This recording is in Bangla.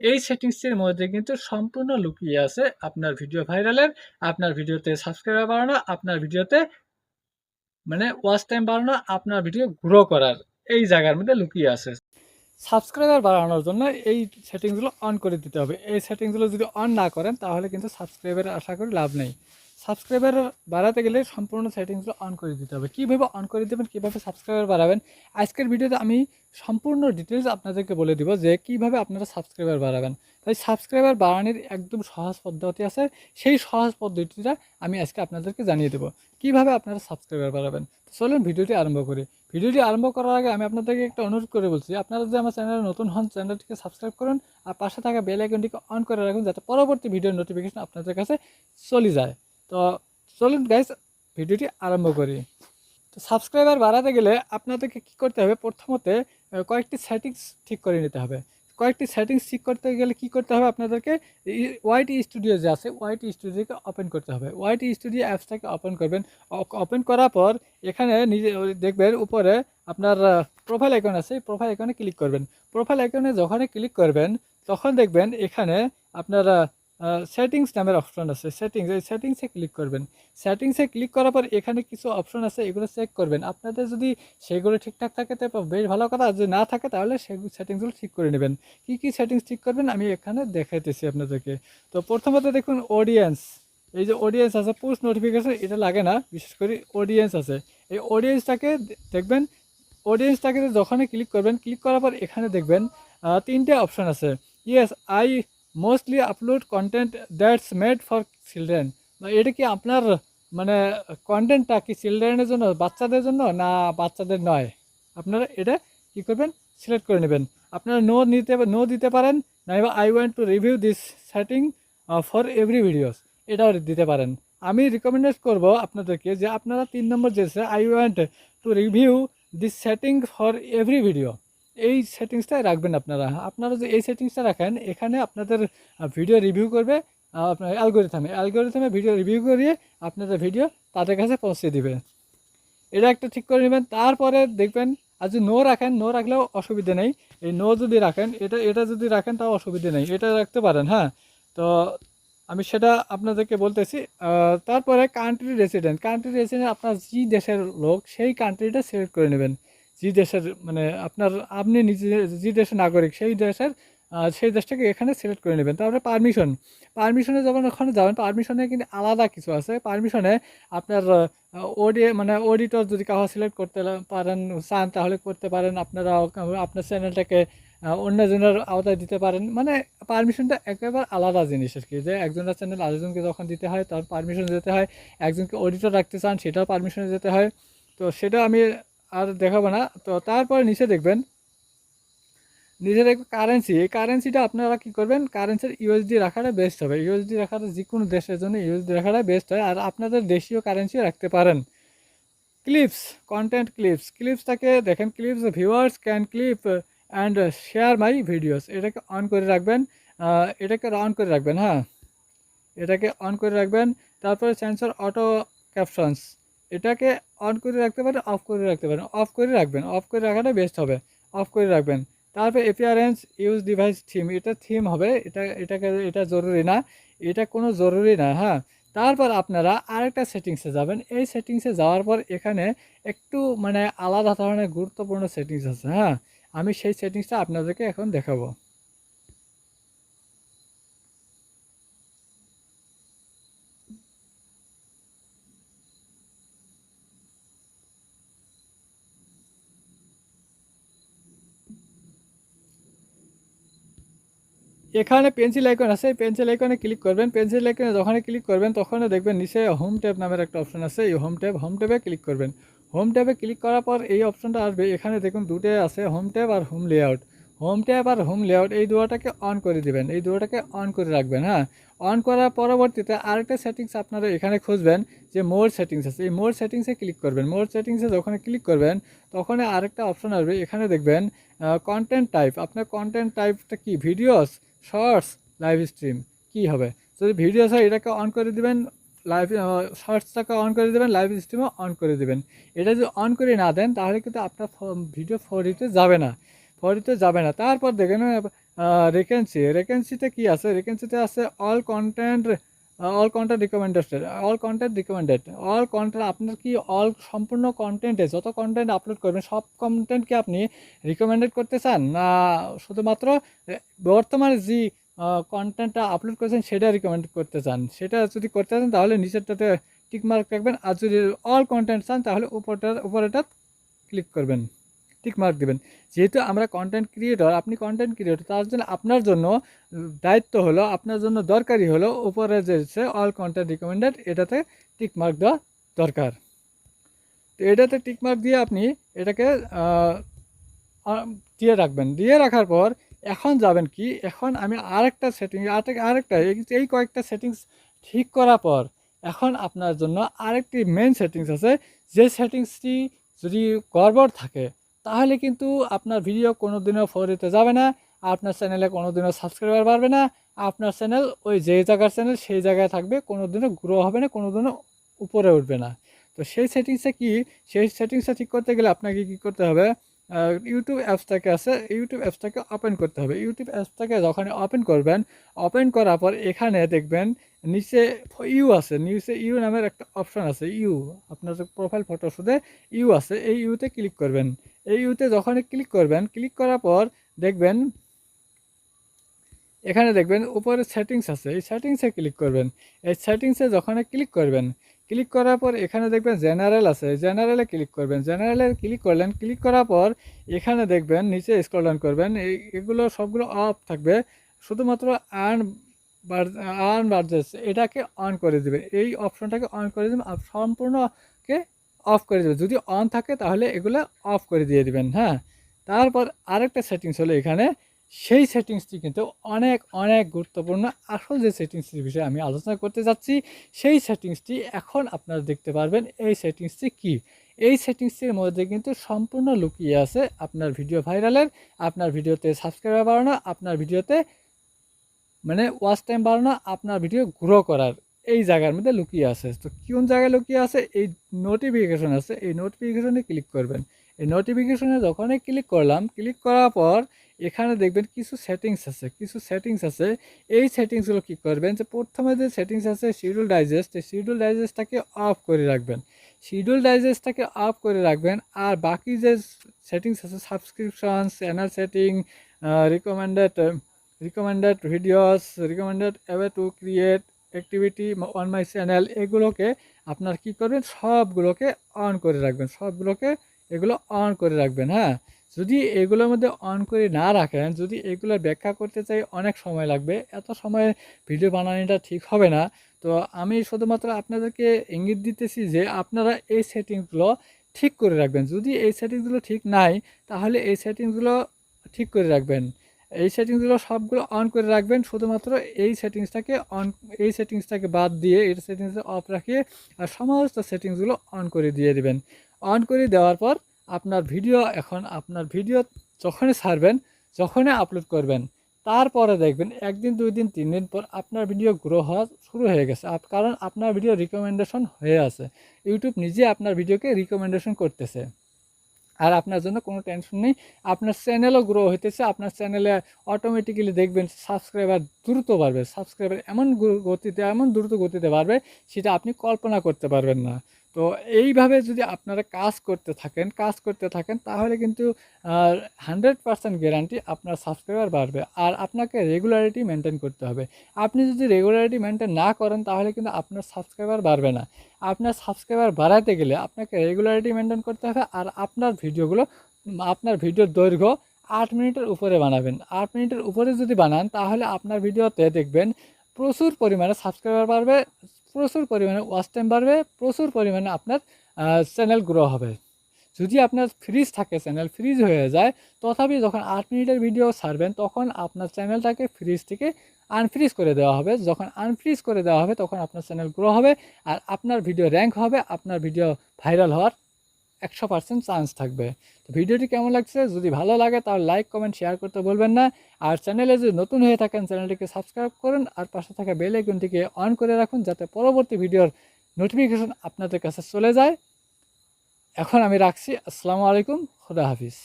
এই সেটিংসের মধ্যে কিন্তু সম্পূর্ণ লুকিয়ে আছে আপনার ভিডিও ভাইরালের, আপনার ভিডিওতে সাবস্ক্রাইবার বাড়ানো, আপনার ভিডিওতে মানে ওয়াচ টাইম বাড়ানো, আপনার ভিডিও গ্রো করার এই জায়গার মধ্যে লুকিয়ে আছে। সাবস্ক্রাইবার বাড়ানোর জন্য এই সেটিংসগুলো অন করে দিতে হবে। এই সেটিংসগুলো যদি অন না করেন তাহলে কিন্তু সাবস্ক্রাইবার আশা করি লাভ নেই। সাবস্ক্রাইবার বাড়াতে গেলে সম্পূর্ণ সেটিংসগুলো অন করে দিতে হবে। কীভাবে অন করে দেবেন, কীভাবে সাবস্ক্রাইবার বাড়াবেন? আজকের ভিডিওতে আমি সম্পূর্ণ ডিটেলস আপনাদেরকে বলে দিব যে কীভাবে আপনারা সাবস্ক্রাইবার বাড়াবেন। তাই সাবস্ক্রাইবার বাড়ানোর একদম সহজ পদ্ধতি আছে। সেই সহজ পদ্ধতিটা আমি আজকে আপনাদেরকে জানিয়ে দেব। কীভাবে আপনারা সাবস্ক্রাইবার বাড়াবেন। চলুন ভিডিওটি আরম্ভ করি। ভিডিওটি আরম্ভ করার আগে আমি আপনাদেরকে একটা অনুরোধ করে বলছি, আপনারা যদি আমার চ্যানেলে নতুন হন চ্যানেলটিকে সাবস্ক্রাইব করুন আর পাশে থাকা বেল আইকনটিকে অন করে রাখুন যাতে পরবর্তী ভিডিওর নোটিফিকেশন আপনাদের কাছে চলে যায়। তো চলুন গাইস ভিডিওটি আরম্ভ করি। তো সাবস্ক্রাইবার বাড়াতে গেলে আপনাদেরকে কী করতে হবে? প্রথমতে কয়েকটি সেটিংস ঠিক করে নিতে হবে। কয়েকটি সেটিংস ঠিক করতে গেলে কী করতে হবে আপনাদেরকে? ওয়াইটি স্টুডিও যে আছে ওয়াইটি স্টুডিওকে ওপেন করতে হবে। ওয়াইটি স্টুডিও অ্যাপসটাকে ওপেন করবেন। ওপেন করার পর এখানে নিজে দেখবেন উপরে আপনার প্রোফাইল আইকন আছে প্রোফাইল আইকনে ক্লিক করবেন। প্রোফাইল আইকনে যখনই ক্লিক করবেন, তখন দেখবেন এখানে আপনার সেটিংস নামের অপশন আছে। সেটিংস এই সেটিংসে ক্লিক করবেন। সেটিংসে ক্লিক করার পর এখানে কিছু অপশন আছে, এগুলো চেক করবেন। আপনাদের যদি সেগুলো ঠিকঠাক থাকে তো বেশ ভালো কথা, যদি না থাকে, তাহলে সেগুলো সেটিংসগুলো ঠিক করে নেবেন। কী কী সেটিংস ঠিক করবেন, আমি এখানে দেখাইতেছি আপনাদেরকে। তো প্রথমত দেখুন অডিয়েন্স এই যে অডিয়েন্স আছে পোস্ট নোটিফিকেশন এটা লাগে না, বিশেষ করে অডিয়েন্স আছে। এই অডিয়েন্সটাকে দেখবেন অডিয়েন্সটাকে যখনই ক্লিক করবেন ক্লিক করার পর এখানে দেখবেন তিনটে অপশন আছে। Yes I mostly upload content that's made for children বা এটা কি আপনার মানে কন্টেন্টটা কি চিলড্রেনের জন্য, বাচ্চাদের জন্য, না বাচ্চাদের নয়? আপনারা এটা কি করবেন? সিলেক্ট করে নেবেন। আপনারা নো নিতে নো দিতে পারেন, নাইবা I want to review this setting for every videos এটাও দিতে পারেন। আমি রিকমেন্ডেড করব আপনাদেরকে যে আপনারা তিন নম্বর যে I want to review this setting for every video এই সেটিংসটাই রাখবেন আপনারা। আপনারা যে এই সেটিংসটা রাখেন, এখানে আপনাদের ভিডিও রিভিউ করবে আপনার অ্যালগোরিথামে অ্যালগোরিথামে ভিডিও রিভিউ করিয়ে আপনাদের ভিডিও তাদের কাছে পৌঁছে দিবে। এটা একটা ঠিক করে নেবেন। তারপরে দেখবেন, আর যদি নো রাখেন নো রাখলেও অসুবিধে নেই। এই নো যদি রাখেন, এটা এটা যদি রাখেন, তাও অসুবিধে নেই। এটা রাখতে পারেন হ্যাঁ? তো আমি সেটা আপনাদেরকে বলতেছি তারপরে কান্ট্রি রেসিডেন্ট কান্ট্রি রেসিডেন্ট আপনার যে দেশের লোক, সেই কান্ট্রিটা সিলেক্ট করে নেবেন। যে দেশের মানে আপনার, আপনি নিজে যে দেশের নাগরিক, সেই দেশের সেই দেশটাকে এখানে সিলেক্ট করে নেবেন। তারপরে পারমিশন পারমিশনে যখন ওখানে যাবেন পারমিশনে কিন্তু আলাদা কিছু আছে। পারমিশনে আপনার ওডি মানে অডিটর যদি কাউকে সিলেক্ট করতে পারেন, চান, তাহলে করতে পারেন। আপনারা, আপনার চ্যানেলটাকে অন্যজনের আওতায় দিতে পারেন। মানে পারমিশনটা একেবারে আলাদা জিনিস আর কি। যে একজনের চ্যানেল আরেকজনকে যখন দিতে হয়, তার পারমিশন যেতে হয়। একজনকে অডিটর রাখতে চান, সেটাও পারমিশনে যেতে হয়। তো সেটা আমি আর দেখাবো না। তো তারপরে নিচে দেখবেন। নিচে দেখবেন কারেন্সি এই কারেন্সিটা আপনারা কী করবেন? কারেন্সির ইউএসডি রাখাটা বেস্ট হবে। ইউএসডি রাখাটা যে কোনো দেশের জন্য ইউএসডি রাখাটা বেস্ট হয়। আর আপনাদের দেশীয় কারেন্সিও রাখতে পারেন। ক্লিপস কন্টেন্ট ক্লিপস ক্লিপসটাকে দেখেন। Clips viewers can clip and share my videos এটাকে অন করে রাখবেন। এটাকে অন করে রাখবেন হ্যাঁ। এটাকে অন করে রাখবেন। তারপরে সেন্সর অটো ক্যাপশনস এটাকে অন করে রাখতে পারেন অফ করে রাখতে পারেন। অফ করে রাখবেন অফ করে রাখাটা বেস্ট হবে। অফ করে রাখবেন। তারপরে এপিয়ারেন্স ইউজ ডিভাইস থিম এটা থিম হবে। এটা, এটাকে, এটা জরুরি না। এটা কোনো জরুরি না হ্যাঁ? তারপর আপনারা আরেকটা সেটিংসে যাবেন। এই সেটিংসে যাওয়ার পর এখানে একটু মানে আলাদা ধরনের গুরুত্বপূর্ণ সেটিংস আছে হ্যাঁ? আমি সেই সেটিংসটা আপনাদেরকে এখন দেখাবো। এখানে পেন্সিল আইকন আছে পেন্সিল আইকনে ক্লিক করবেন। পেন্সিল আইকনে যখন ক্লিক করবেন তখন দেখবেন নিচে হোম ট্যাব নামের একটা অপশন আছে। এই হোম ট্যাব হোম ট্যাবে ক্লিক করবেন। হোম ট্যাবে ক্লিক করার পর এই অপশনটা আসবে। এখানে দেখুন দুটো আছে হোম ট্যাব আর হোম লেআউট হোম ট্যাব আর হোম লেআউট এই দুটোটাকে অন করে দিবেন। এই দুটোটাকে অন করে রাখবেন হ্যাঁ? অন করার পরবর্তীতে আরেকটা সেটিংস আপনারা এখানে খুঁজবেন যে মোর সেটিংস আছে। এই মোর সেটিংসে ক্লিক করবেন। মোর সেটিংসে যখন ক্লিক করবেন তখন আরেকটা অপশন আসবে। এখানে দেখবেন কন্টেন্ট টাইপ আপনার কন্টেন্ট টাইপটা কি? ভিডিওস শর্টস লাইভ স্ট্রিম, কী হবে? যদি ভিডিও হয় এটাকে অন করে দেবেন লাইভ শর্টসটাকে অন করে দেবেন লাইভ স্ট্রিমও অন করে দেবেন। এটা যদি অন করে না দেন, তাহলে কিন্তু আপনার ভিডিও ফরিতে যাবে না। ফরিতে যাবে না। তারপর দেখেন রেকেন্সি রেকেন্সিতে কি আছে? রেকেন্সিতে আছে all content all content recommended all content recommended all content আপনার কি অল সম্পূর্ণ কন্টেন্টে যত কন্টেন্ট আপলোড করবেন, সব কন্টেন্টকে আপনি রিকমেন্ডেড করতে চান? না, শুধুমাত্র বর্তমানে যে কন্টেন্টটা আপলোড করেছেন, সেটা রিকমেন্ড করতে চান। সেটা যদি করতে চান, তাহলে নিচেরটাতে টিক মার্ক রাখবেন। আর যদি অল কন্টেন্ট চান, তাহলে উপরটার উপরেটা ক্লিক করবেন। টিক মার্ক দেবেন। যেহেতু আমরা কন্টেন্ট ক্রিয়েটর আপনি কন্টেন্ট ক্রিয়েটর তার জন্য আপনার জন্য দায়িত্ব হলো, আপনার জন্য দরকারি হলো উপরে যে অল কন্টেন্ট রিকমেন্ডেড এটাতে টিক মার্ক দেওয়া দরকার। তো এটাতে টিক মার্ক দিয়ে আপনি এটাকে দিয়ে রাখবেন। দিয়ে রাখার পর এখন যাবেন কি, এখন আমি আরেকটা সেটিং আরেকটা, এই কয়েকটা সেটিংস ঠিক করার পর এখন আপনার জন্য আরেকটি মেন সেটিংস আছে। যে সেটিংসটি যদি গড়বড় থাকে তাহলে কিন্তু আপনার ভিডিও কোনো দিনও ফরিতে যাবে না, আপনার চ্যানেলে কোনো দিনও সাবস্ক্রাইবার বাড়বে না, আপনার চ্যানেল ওই যে জায়গার চ্যানেল সেই জায়গায় থাকবে কোনো দিনও গ্রো হবে না কোনো দিনও উপরে উঠবে না। তো সেই সেটিংসটা কি? সেই সেটিংসটা ঠিক করতে গেলে আপনাকে কি করতে হবে? ইউটিউব অ্যাপসটাকে আছে ইউটিউব অ্যাপসটাকে ওপেন করতে হবে। ইউটিউব অ্যাপসটাকে যখন ওপেন করবেন ওপেন করার পর এখানে দেখবেন নিচে ইউ আছে, নিচে ইউ নামের একটা অপশন আছে, ইউ। আপনার যে প্রোফাইল ফটো শুধু ইউ আছে, এই ইউতে ক্লিক করবেন। এই ইউতে যখন ক্লিক করবেন ক্লিক করার পর দেখবেন, এখানে দেখবেন উপরে সেটিংস আছে, এই সেটিংসে ক্লিক করবেন। এই সেটিংসে যখন ক্লিক করবেন ক্লিক করার পর এখানে দেখবেন জেনারেল আছে জেনারেলে ক্লিক করবেন। জেনারেলে ক্লিক করলেন ক্লিক করার পর এখানে দেখবেন, নিচে স্ক্রল ডাউন করবেন এগুলো সবগুলো অফ থাকবে। শুধুমাত্র আর্ন আর্ন বার্জেস এটাকে অন করে দেবে। এই অপশনটাকে অন করে দেবেন সম্পূর্ণকে অফ করে দেবে। যদি অন থাকে, তাহলে এগুলো অফ করে দিয়ে দিবেন হ্যাঁ? তারপর আরেকটা সেটিংস হলো এখানে। সেই সেটিংসটি কিন্তু অনেক অনেক গুরুত্বপূর্ণ। আসল যে সেটিংসটির বিষয়ে আমি আলোচনা করতে যাচ্ছি, সেই সেটিংসটি এখন আপনারা দেখতে পারবেন, এই সেটিংসটি কি? এই সেটিংসটির মধ্যে কিন্তু সম্পূর্ণ লুকিয়ে আছে আপনার ভিডিও ভাইরালের আপনার ভিডিওতে সাবস্ক্রাইবার বাড়ানো, আপনার ভিডিওতে মানে ওয়াচ টাইম বাড়ানো আপনার ভিডিও গ্রো করার এই জায়গার মধ্যে লুকিয়ে আছে। তো কোন জায়গায় লুকিয়ে আছে? এই নোটিফিকেশন আছে। এই নোটিফিকেশনে ক্লিক করবেন। এই নোটিফিকেশনে যখনই ক্লিক করলাম ক্লিক করার পর এখানে দেখবেন কিছু সেটিংস আছে। কিছু সেটিংস আছে। এই সেটিংসগুলো কী করবেন? যে প্রথমে যে সেটিংস আছে শিডিউল ডাইজেস্ট এই শিডিউল ডাইজেস্টটাকে অফ করে রাখবেন। শিডিউল ডাইজেস্টটাকে অফ করে রাখবেন। আর বাকি যে সেটিংস আছে subscription channel setting recommended recommended videos recommended away to create activity on my channel এগুলোকে আপনার কি করবেন? সবগুলোকে অন করে রাখবেন। সবগুলোকে এগুলো অন করে রাখবেন হ্যাঁ? যদি এগুলোর মধ্যে অন করে না রাখেন, যদি এগুলো ব্যাখ্যা করতে চাই, অনেক সময় লাগবে। এত সময় ভিডিও বানানোটা ঠিক হবে না। তো আমি শুধুমাত্র আপনাদেরকে ইঙ্গিত দিতেছি যে আপনারা এই সেটিংসগুলো ঠিক করে রাখবেন। যদি এই সেটিংসগুলো ঠিক নাই, তাহলে এই সেটিংসগুলো ঠিক করে রাখবেন। এই সেটিংসগুলো সবগুলো অন করে রাখবেন। শুধুমাত্র এই সেটিংসটাকে অন এই সেটিংসটাকে বাদ দিয়ে এই সেটিংসটা অফ রাখিয়ে আর সমস্ত সেটিংসগুলো অন করে দিয়ে দিবেন। অন করে দেওয়ার পর আপনার ভিডিও এখন আপনার ভিডিও যখনই ছাড়বেন, যখনই আপলোড করবেন, তারপরে দেখবেন একদিন, দুই দিন, তিন দিন পর আপনার ভিডিও গ্রো হওয়া শুরু হয়ে গেছে। কারণ আপনার ভিডিও রিকমেন্ডেশন হয়ে আছে। ইউটিউব নিজে আপনার ভিডিওকে রিকমেন্ডেশন করতেছে। আর আপনার জন্য কোনো টেনশন নেই। আপনার চ্যানেলও গ্রো হইতেছে, আপনার চ্যানেলে অটোমেটিক্যালি দেখবেন সাবস্ক্রাইবার দ্রুত বাড়বে। সাবস্ক্রাইবার এমন গতিতে এমন দ্রুত গতিতে বাড়বে, সেটা আপনি কল্পনা করতে পারবেন না। তো এইভাবে যদি আপনারা কাজ করতে থাকেন, কাজ করতে থাকেন, তাহলে কিন্তু হান্ড্রেড পার্সেন্ট গ্যারান্টি আপনার সাবস্ক্রাইবার বাড়বে আর আপনাকে রেগুলারিটি মেনটেন করতে হবে। আপনি যদি রেগুলারিটি মেনটেন না করেন, তাহলে কিন্তু আপনার সাবস্ক্রাইবার বাড়বে না। আপনার সাবস্ক্রাইবার বাড়াতে গেলে আপনাকে রেগুলারিটি মেনটেন করতে হবে আর আপনার ভিডিওগুলো আপনার ভিডিওর দৈর্ঘ্য আট মিনিটের উপরে বানাবেন। আট মিনিটের উপরে যদি বানান, তাহলে আপনার ভিডিওতে দেখবেন প্রচুর পরিমাণে সাবস্ক্রাইবার বাড়বে। প্রচুর পরিমাণে ওয়াচ টাইম বাড়বে, প্রচুর পরিমাণে আপনার চ্যানেল গ্রো হবে। যদি আপনার ফ্রিজ থাকে চ্যানেল ফ্রিজ হয়ে যায়, তথাপি যখন আট মিনিটের ভিডিও ছাড়বেন, তখন আপনার চ্যানেলটাকে ফ্রিজ থেকে আনফ্রিজ করে দেওয়া হবে। যখন আনফ্রিজ করে দেওয়া হবে, তখন আপনার চ্যানেল গ্রো হবে, আর আপনার ভিডিও র্যাঙ্ক হবে, আপনার ভিডিও ভাইরাল হওয়ার একশো পার্সেন্ট চান্স থাকবে। তো ভিডিওটি কেমন লাগছে? যদি ভালো লাগে, তাহলে লাইক কমেন্ট শেয়ার করতে বলবেন না। আর চ্যানেলে যদি নতুন হয়ে থাকেন চ্যানেলটিকে সাবস্ক্রাইব করুন আর পাশে থাকা বেল আইকনটিকে অন করে রাখুন যাতে পরবর্তী ভিডিওর নোটিফিকেশন আপনাদের কাছে চলে যায়। এখন আমি রাখছি। আসসালামু আলাইকুম। খুদা হাফিজ।